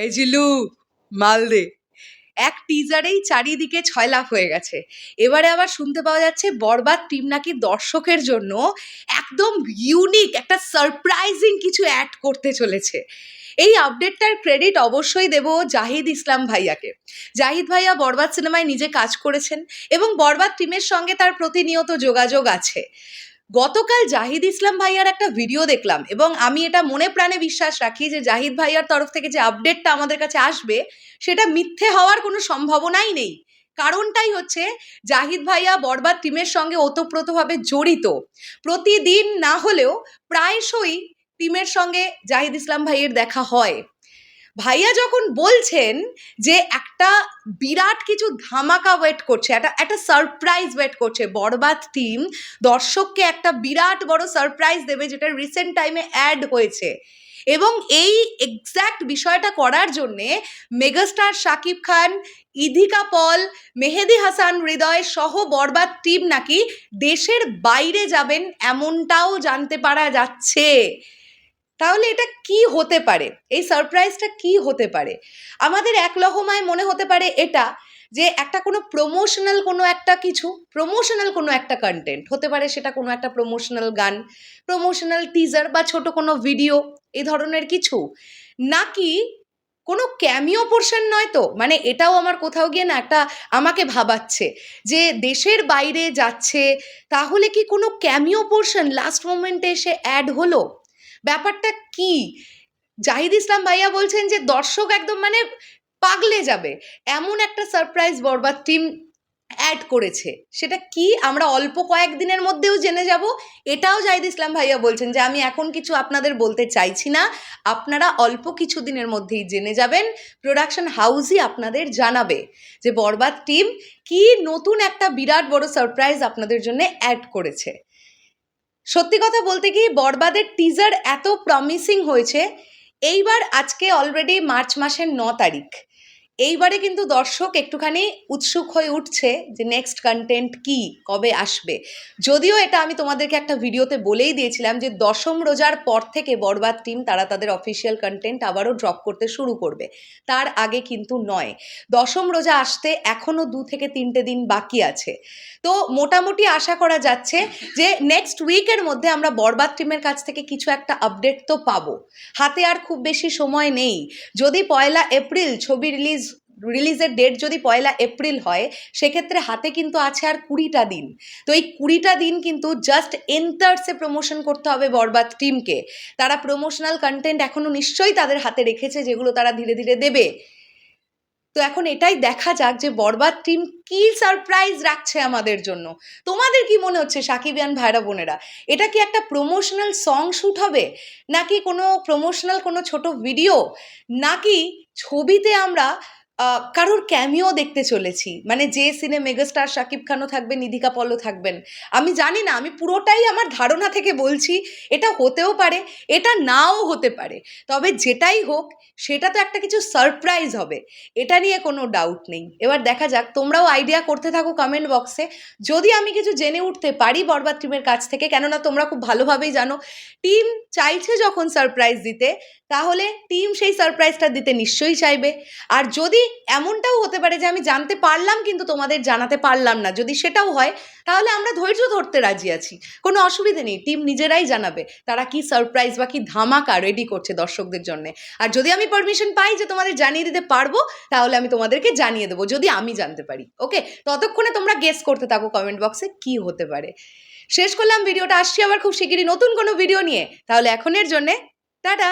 এই মাল দে। এক টিজারেই চারিদিকে ছয় লাখ হয়ে গেছে। এবারে আবার শুনতে পাওয়া যাচ্ছে বরবাদ টিম নাকি দর্শকের জন্য একদম ইউনিক একটা সারপ্রাইজিং কিছু অ্যাড করতে চলেছে। এই আপডেটটার ক্রেডিট অবশ্যই দেব জাহিদ ইসলাম ভাইয়াকে। জাহিদ ভাইয়া বরবাদ সিনেমায় নিজে কাজ করেছেন এবং বরবাদ টিমের সঙ্গে তার প্রতিনিয়ত যোগাযোগ আছে। গতকাল জাহিদ ইসলাম ভাইয়ার একটা ভিডিও দেখলাম এবং আমি এটা মনে প্রাণে বিশ্বাস রাখি যে জাহিদ ভাইয়ার তরফ থেকে যে আপডেটটা আমাদের কাছে আসবে, সেটা মিথ্যে হওয়ার কোনো সম্ভাবনাই নেই। কারণটাই হচ্ছে জাহিদ ভাইয়া বরবাদ টিমের সঙ্গে ওতপ্রোতভাবে জড়িত। প্রতিদিন না হলেও প্রায়শই টিমের সঙ্গে জাহিদ ইসলাম ভাইয়ের দেখা হয়। ভাইয়া যখন বলছেন যে একটা বিরাট কিছু ধামাকা ওয়েট করছে, একটা একটা সারপ্রাইজ ওয়েট করছে, বরবাদ টিম দর্শককে একটা বিরাট বড় সারপ্রাইজ দেবে যেটা রিসেন্ট টাইমে অ্যাড হয়েছে। এবং এই এক্স্যাক্ট বিষয়টা করার জন্যে মেগাস্টার শাকিব খান ইধিকা পল, মেহেদি হাসান হৃদয় সহ বরবাদ টিম নাকি দেশের বাইরে যাবেন এমনটাও জানতে পারা যাচ্ছে। তাহলে এটা কি হতে পারে? এই সারপ্রাইজটা কি হতে পারে? আমাদের এক লহমায় মনে হতে পারে এটা যে একটা কোনো প্রমোশনাল কোনো একটা কিছু প্রমোশনাল কোনো একটা কন্টেন্ট হতে পারে সেটা কোনো একটা প্রমোশনাল গান প্রমোশনাল টিজার বা ছোট কোনো ভিডিও এই ধরনের কিছু। নাকি কোনো ক্যামিও পোর্শন নয় তো? মানে এটাও আমার কোথাও গিয়ে না একটা আমাকে ভাবাচ্ছে যে দেশের বাইরে যাচ্ছে, তাহলে কি কোনো ক্যামিও পোর্শন লাস্ট মোমেন্টে এসে অ্যাড হলো? ব্যাপারটা কি? জাহিদ ইসলাম ভাইয়া বলছেন যে দর্শক একদম মানে পাগলে যাবে। এমন একটা সারপ্রাইজ বরবাদ টিম অ্যাড করেছে। সেটা কি? আমরা অল্প কয়েকদিনের মধ্যেও জেনে যাব। এটাও জাহিদ ইসলাম ভাইয়া বলছেন যে আমি এখন কিছু আপনাদের বলতে চাইছি না। আপনারা অল্প কিছু দিনের মধ্যেই জেনে যাবেন। প্রোডাকশন হাউসই আপনাদের জানাবে যে বরবাদ টিম কি নতুন একটা বিরাট বড় সারপ্রাইজ আপনাদের জন্য অ্যাড করেছে। সত্যি কথা বলতে কি বরবাদের টিজার এত প্রমিসিং হয়েছে, এইবার আজকে অলরেডি মার্চ মাসের ন তারিখ। এইবারে কিন্তু দর্শক একটুখানি উৎসুক হয়ে উঠছে যে নেক্সট কন্টেন্ট কি, কবে আসবে। যদিও এটা আমি তোমাদেরকে একটা ভিডিওতে বলেই দিয়েছিলাম যে দশম রোজার পর থেকে বরবাদ টিম তারা তাদের অফিসিয়াল কন্টেন্ট আবারও ড্রপ করতে শুরু করবে। তার আগে কিন্তু নয়। দশম রোজা আসতে এখনও দু থেকে তিনটে দিন বাকি আছে। তো মোটামুটি আশা করা যাচ্ছে যে নেক্সট উইকের মধ্যে আমরা বরবাদ টিমের কাছ থেকে কিছু একটা আপডেট তো পাবো। হাতে আর খুব বেশি সময় নেই। যদি পয়লা এপ্রিল ছবি রিলিজ রিলিজের ডেট যদি পয়লা এপ্রিল হয়, সেক্ষেত্রে হাতে কিন্তু আছে আর কুড়িটা দিন। তো এই কুড়িটা দিন কিন্তু জাস্ট এন্টার্সে প্রমোশন করতে হবে বরবাদ টিমকে তারা প্রমোশনাল কন্টেন্ট এখনও নিশ্চয়ই তাদের হাতে রেখেছে, যেগুলো তারা ধীরে ধীরে দেবে। তো এখন এটাই দেখা যাক যে বরবাদ টিম কি সারপ্রাইজ রাখছে আমাদের জন্য। তোমাদের কি মনে হচ্ছে সাকিবিয়ান ভাইরা বোনেরা? এটা কি একটা প্রমোশনাল সং শ্যুট হবে? নাকি কোনো প্রমোশনাল কোনো ছোট ভিডিও নাকি ছবিতে আমরা কারোর ক্যামিও দেখতে চলেছি। মানে যে সিনে মেগাস্টার শাকিব খানও থাকবেন, নিধিকা পলও থাকবেন। আমি জানি না, আমি পুরোটাই আমার ধারণা থেকে বলছি, এটা হতেও পারে, এটা নাও হতে পারে। তবে যেটাই হোক, সেটা তো একটা কিছু সারপ্রাইজ হবে। এটা নিয়ে কোনো ডাউট নেই। এবার দেখা যাক, তোমরাও আইডিয়া করতে থাকো কমেন্ট বক্সে যদি আমি কিছু জেনে উঠতে পারি বরবাদ টিমের কাছ থেকে, কেননা তোমরা খুব ভালোভাবেই জানো টিম চাইছে যখন সারপ্রাইজ দিতে, তাহলে টিম সেই সারপ্রাইজটা দিতে নিশ্চয়ই চাইবে। আর যদি এমনটাও হতে পারে যে আমি জানতে পারলাম কিন্তু তোমাদের জানাতে পারলাম না। যদি সেটাও হয়, তাহলে আমরা ধৈর্য ধরতে রাজি আছি। কোনো অসুবিধে নেই টিম নিজেরাই জানাবে, তারা কি সারপ্রাইজ বা কি ধামাকা রেডি করছে দর্শকদের জন্য। আর যদি আমি পারমিশন পাই যে তোমাদের জানিয়ে দিতে পারব, তাহলে আমি তোমাদেরকে জানিয়ে দেবো, যদি আমি জানতে পারি। ওকে ততক্ষণে তোমরা গেস করতে থাকো কমেন্ট বক্সে কি হতে পারে। শেষ করলাম ভিডিওটা, আসছি আবার খুব শিগগিরই নতুন কোনো ভিডিও নিয়ে। তাহলে এখনের জন্যে, টাটা!